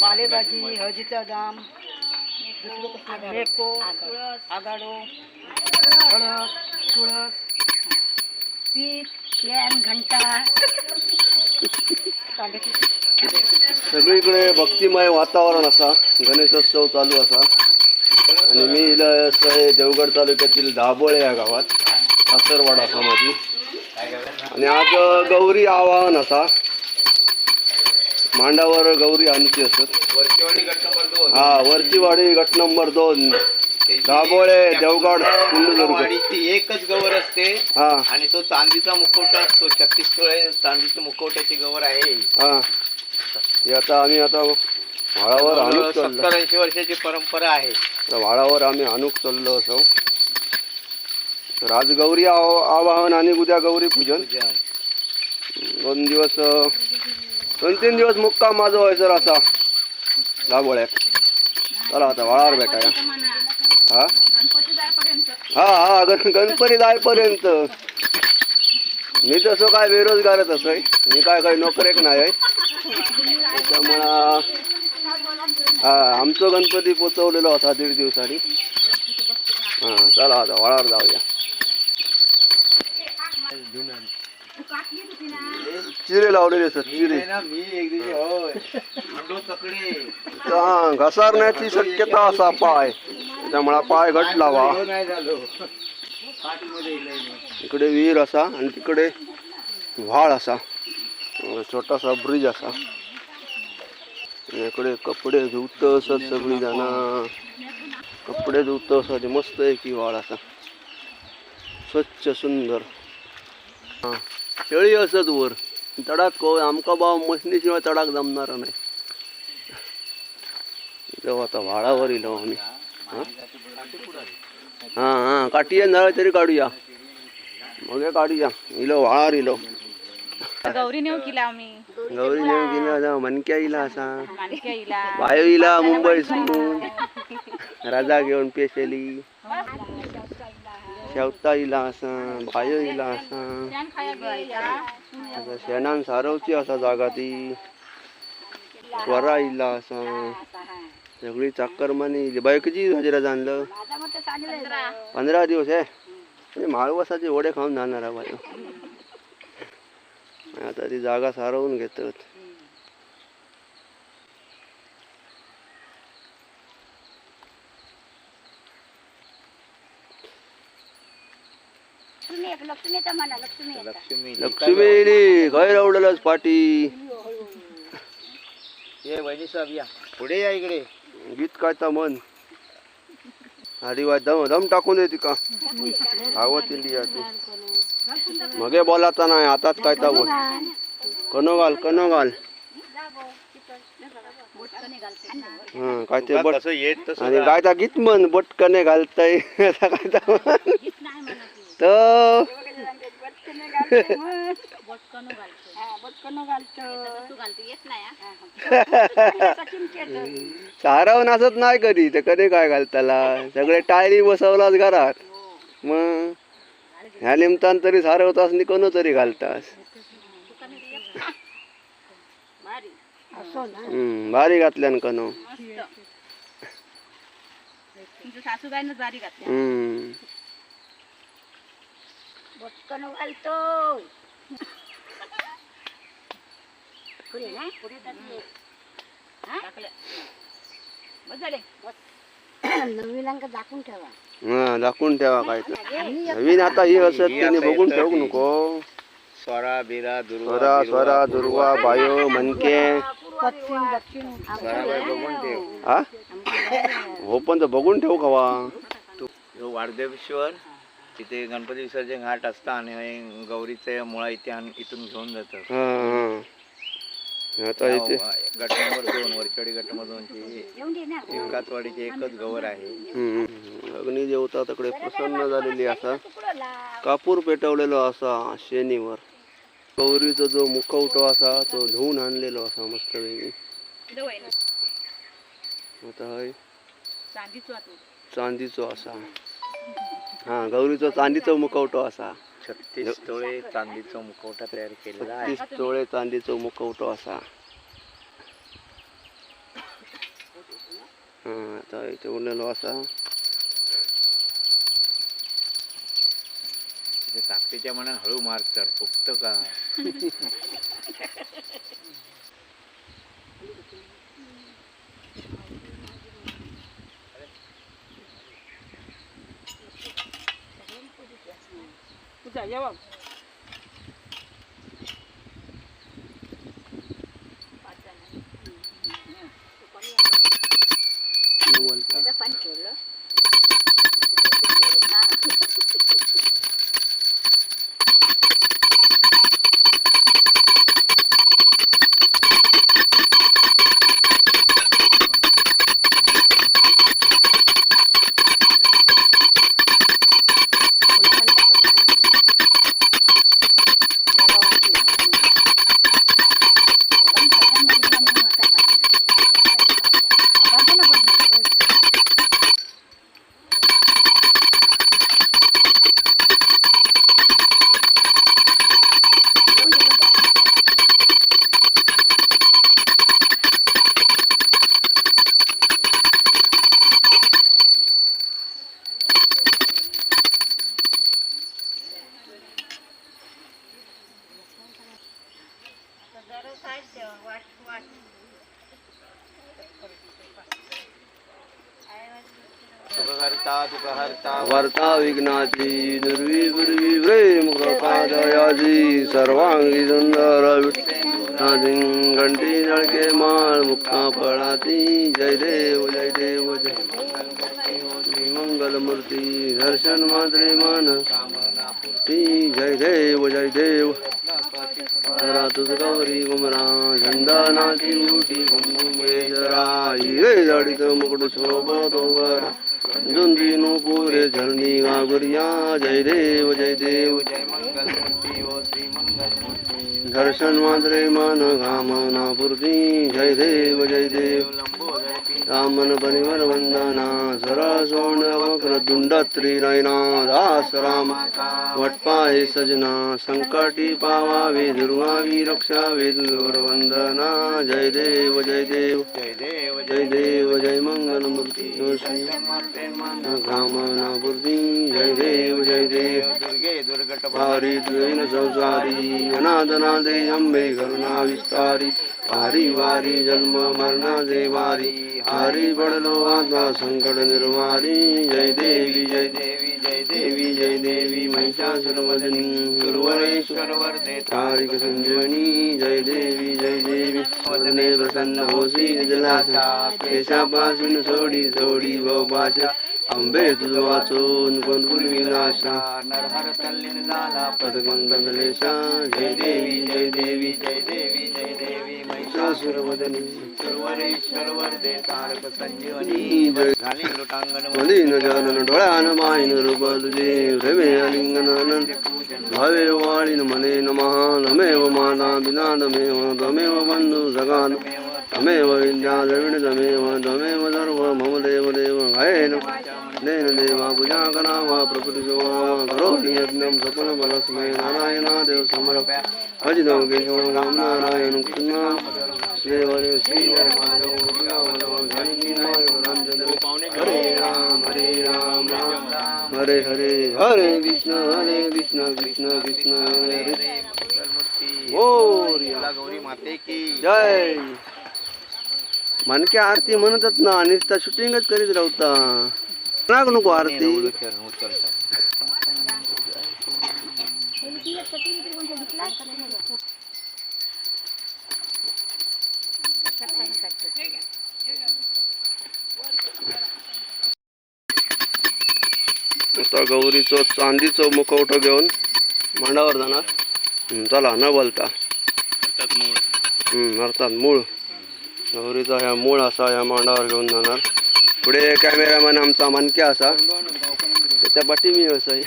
पालेभाजी हळदीचा दाम मेको आगाडो हळद तुळस पीठ शेण घंटा. सगळीकडे भक्तिमय वातावरण असा. गणेशोत्सव चालू असा. आणि मी इला देवगड तालुक्यातील दाभोळे या गावात. कासरवाड असा माझी आणि आज गौरी आवाहन असा. मांडावर गौरी आणची असत. हा वरचीवाडी गट नंबर दोन. दाभोळे देवगड सिंधुदुर्ग एकच गवर असते. हा. आणि तो चांदीचा मुखवटा असतो. छत्तीस चांदीच्या मुखवट्याची गवर आहे. हा. हे आता आम्ही आता व्हाळावर आणूक सत्तर ऐंशी वर्षाची परंपरा आहे. तर व्हाळावर आम्ही आणूक चाललो असो. तर आज गौरी आव आवाहन आणि उद्या गौरी पूजन. दोन दिवस दोन तीन दिवस मुक्काम माझं व्हायचं असा. दाबोळ्यात चला आता वाळावर भेटाया हा? हा हा गण गणपती जायपर्यंत मी तसं काय बेरोजगारच असं मी काय काही नोकरेक नाही आहे. त्याच्यामुळं हा आमचं गणपती पोचवलेलो होता दीड दिवसांनी. हा चला आता वाळावर जाऊया. चिरे लावलेले असतात चिरे. ना मी एक दिवशी होय. अंडो तकडे हा घसारण्याची शक्यता असा पाय. त्यामुळे पाय घट लावा. हो नाही झालो. पाठीमध्ये इलंय मी. इकडे विहीर असा आणि तिकडे व्हाळ असा. अं, छोटासा ब्रिज असा. इकडे कपडे धुत असत सगळी जण. कपडे धुत असत मस्त आहे की व्हाळ असा. स्वच्छ सुंदर. हा. शेळी असत वर. तडाक को आमका भाव मशनीशिवाय तडाक जमणार नाही. जाऊ आता व्हाळावर इलो आम्ही. हा? हा हा काठी नारळ तरी काढूया. मग हे काढूया. इलो व्हाळावर इलो गौरी नेऊ केला आम्ही. गौरी नेऊन गेला आता मनक्या इला असा. इला बायो इला मुंबईसून राजा घेऊन पेशली. शेवता इला असा बायो इला असा आता शेणान सारवची असा जागा ती. स्वरा इला असा सगळी चाकरमानी इली. बायो किती हजेरा जाणलं? पंधरा दिवस आहे म्हणजे माळवसाचे वडे खाऊन जाणार आहे बायो आता ती जागा सारवून घेतात. लक्ष्मी लक्ष्मी इली काय रवडलंच पाटी? ये वहिनी साहेब या. पुढे या इकडे. गीत कायता मन आधी वाय दम दम टाकून दे तिका आवत ती. मगे बोलाता नाही हातात कायता बोल कनो घाल कनो घाल. हं, काय ते बट कसं येत तसं आणि काय ता गीत म्हण बटकने घालताय. आता काय ता म्हण तर साराव नाचत नाही कधी तर कधी काय घालताला? सगळे टायरी बसवलास घरात. मग? ह्या निमतान तरी सारवतास नि कोण तरी घालतास? हम्म, भारी घातल्यान कनो नवीन दाखवून ठेवा. हा दाखवून ठेवा काय तर. नवीन आता ही असत त्याने बघून ठेवू नको. स्वरा बिरा दुर्वा स्वरा स्वरा दुर्वा बायो मनके. पश्चिम दक्षिण स्वराबाई बघून ठेव हा? हो पण तर बघून ठेवू कवा. ह्यो वाढदेवेश्वर तिथे गणपती विसर्जन घाट असता आणि हे गौरीचे मुळा इथे आण- इथून घेऊन जातात. हा हा. आता इथे गट नंबर दोन वरचडी गट नंबर दोनची एकाच वाडीची एकच गवर आहे. हम्म. अग्नी देवता तकडे प्रसन्न झालेली असा कापूर पेटवलेलो असा शेनीवर गौरीचा जो मुखवटो असा तो धुवून आणलेलो असा मस्त पैकी आता हय. चांदीचो आता. चांदीचो असा. हा गौरीचो चांदीचो मुखवटो असा. छत्तीस तोळे चांदीचा मुखवटा तयार केलेला आहे. तीस तोळे चांदीचो मुखवटो असा. हां आता इथे उरलेलो असा. ते ताकदीच्या मनात हळू मारतात फुकत का? तुझा ये बघ त्याचं वर्ता विघ्नाची दुर्वी दुर्वी प्रेम कृपादयाची सर्वांगी सुंदर घंटी नळके माळ मुक्ता फळाती जय देव जय देव जय मंगल मूर्ती दर्शन माद्रे मान. ती जय देव जय देव. जरा तुझ गौरी गुमरा झंडा नाची उठी कुंभमेश्वरा हिरे जडित मुकुट शोभतो वरा झुंझिनो पुरे झरणी गागुरिया जय देव जय देव। जय मंगल मूर्ती ओ श्री मंगल मूर्ती दर्शन रामन बनिवर वंदना सरळ सोण वक्र दुंड त्रिनयना दास राम वटपाहे सजना संकटी पावावे दुर्वावी रक्षावे दुर्वर वंदना जय देव जय देव। जय देव जय देव जय मंगल मूर्ती कामना पूर्ती जय देव जय देव। दुर्गे दुर्गट द्वैन संसारी अनादनादे अंबे करुणा विस्तारी वारी वारी जन्म मरणाचे वारी हरी बडलो आत्मा संकट निर्वारी जय देवी जय देवी जय देवी जय देवी महिषासुरमदिनी गुरुवरेश्वर वरदे तारिक संजीवनी जय देवी जय देवी वदने प्रसन्न होसी जलासा केशापासून सोडी सोडी बहुभाषा अंबे तुझ वाचून कोण विनाशा नरहर तल्लीन झाला पदगंगलेशा जय देवी जय देवी जय देवी जय देवी महिषासुरवदनी महिषासुरवरेश्वर वरदे तारक संजीवनी नी जय झाली लुटांगण मलिन जानन डोळ्यान माईन रूप तुझे भ्रमे अलिंगन अनंत भावे वाळीन तमेव विद्या द्रविण तमेव तमेव सर्व मम देव देव गायन देन देवा पूजा करावा प्रकृती करोति यज्ञं सकल बलस्मै नारायणा देव समर्प अजितं केशवं राम नारायण कृष्ण। श्रीवरे श्रीवर माधव हरे राम हरे राम राम। हरे हरे हरे कृष्ण हरे कृष्ण कृष्ण कृष्ण। हरे हरे. गौरी माते की जय। मनके आरती म्हणतच ना आणि त्या शूटिंगच करीत राहता. नाग नको आरती. आता गौरीचं चांदीचं मुखवटं घेऊन मांडावर जाणार. चला न बोलता. अर्थात मूळ. गौरीचा ह्या मूळ असा ह्या मांडावर घेऊन जाणार. पुढे कॅमेरामॅन आमचा मनक्या असा. त्याच्या पाठी मी असं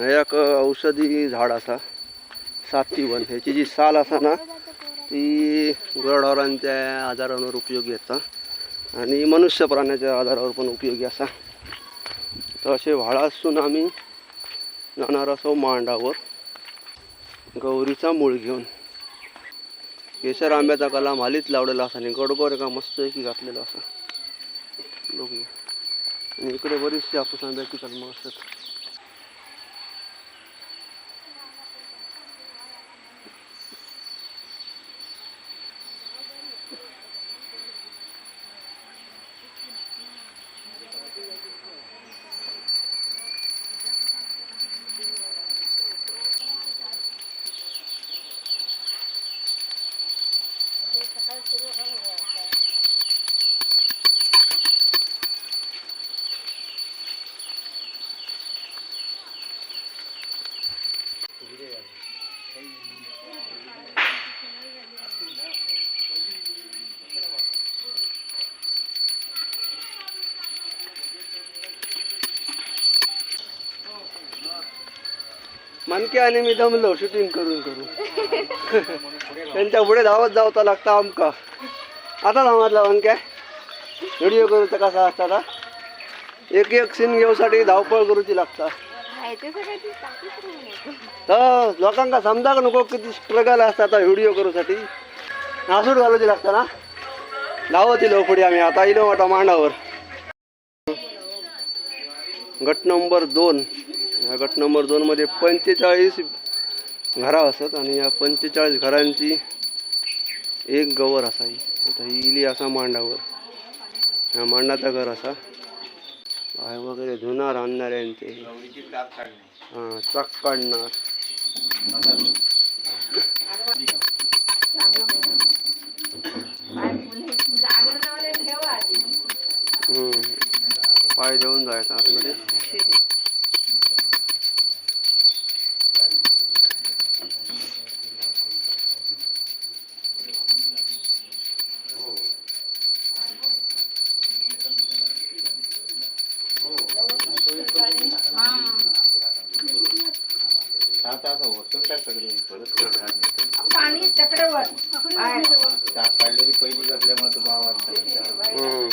हे एक औषधी झाड असा. सातीवन ह्याची जी साल असा ना ती गुराढोरांच्या आजारांवर उपयोगी येता. आणि मनुष्य प्राण्याच्या आजारावर पण उपयोगी असा. तर असे व्हाळा असून आम्ही जाणार असो मांडावर गौरीचा मूळ घेऊन. केसर आंब्याचा कलाम हालीच लावलेला असा आणि गडगोर एका मस्त एकी घातलेला असा. बघूया. आणि इकडे बरीचशी आपूस आंब्याची कलमं असतात. मनके आणि मी दमलो शूटिंग करून करून. त्यांच्या पुढे धावत जावता लागता आमका. आता धावतला अमक्या व्हिडिओ करूचा कसा असता आता? एक एक सीन घेऊसाठी धावपळ करूची लागता. तर लोकांका समजा का नको किती स्ट्रगल असता आता व्हिडिओ करूसाठी? नासूट घालूची लागता ना? धावत इलो पुढे आम्ही. आता इलो वाटा मांडावर. गट नंबर दोन. ह्या गट नंबर दोनमध्ये पंचेचाळीस घरा असत आणि या पंचेचाळीस घरांची एक गवर असावी आता ही इली असा मांडावर. ह्या मांडाचा घर असा. आहे वगैरे धुणार आणणाऱ्यांचे हां चाक काढणार. पाय देऊन जायचं आतमध्ये. असं परत. पाणी काढलेली पहिलीच असल्यामुळे तो भाव वाटतो हम्म.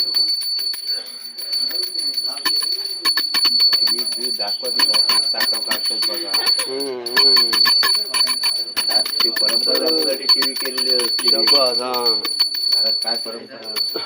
टीव्ही टीव्ही दाखवत काढतात बघा हम्म, हम्म. ती परंपरा टीव्ही केलेली होती शाबास, हां. घरात काय परंपरा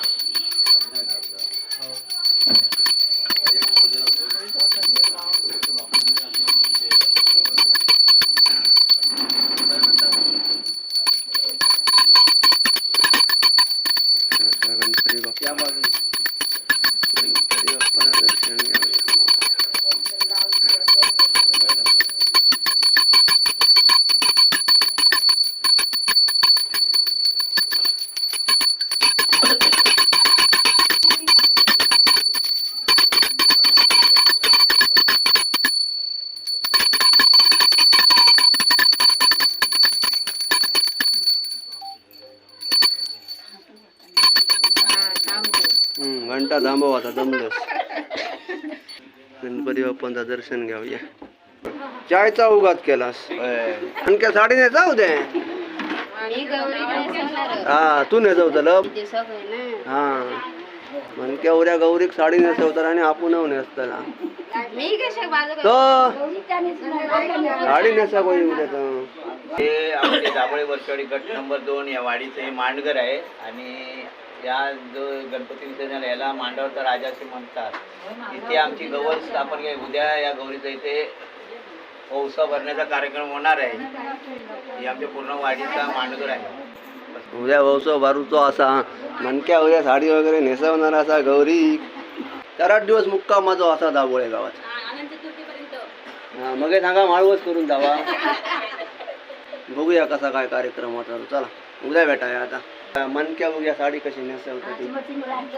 हम्म, थांबव आता गणपती बाप्पांचा दर्शन घ्यावया चायचा उगात केलास? आणखी साडी नाही जाऊ दे. हा तू नाही जाऊ चल हा. म्हणक्या उद्या गौरीक साडी नेसवतात आणि आपण नेसताना साडी नेसा कोणी उद्या तर. हे आमचे दाबळे वर्षवाडी गट नंबर दोन या वाडीचं हे मांडघर आहे आणि या जो गणपती विसर्जन याला मांडवचा राजा असे म्हणतात. इथे आमची गौर स्थापन केली उद्या या गौरीचा इथे औसा भरण्याचा कार्यक्रम होणार आहे. हे आमच्या पूर्ण वाडीचा मांडघर आहे. उद्या वौसो बारूचो असा मनक्या उद्या साडी वगैरे नेसवणार असा गौरी. चार आठ दिवस मुक्काम माझा असा दाबोळे गावात. हा, मग हे सांगा माळवच करून जावा. बघूया कसा काय कार्यक्रम होता. तो. चला उद्या भेटाया आता. मनक्या बघूया साडी कशी नेसवता ती?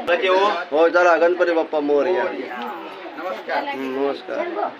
बरं, जेवू. हो चला गणपती बाप्पा मोर या नमस्कार. नमस्कार.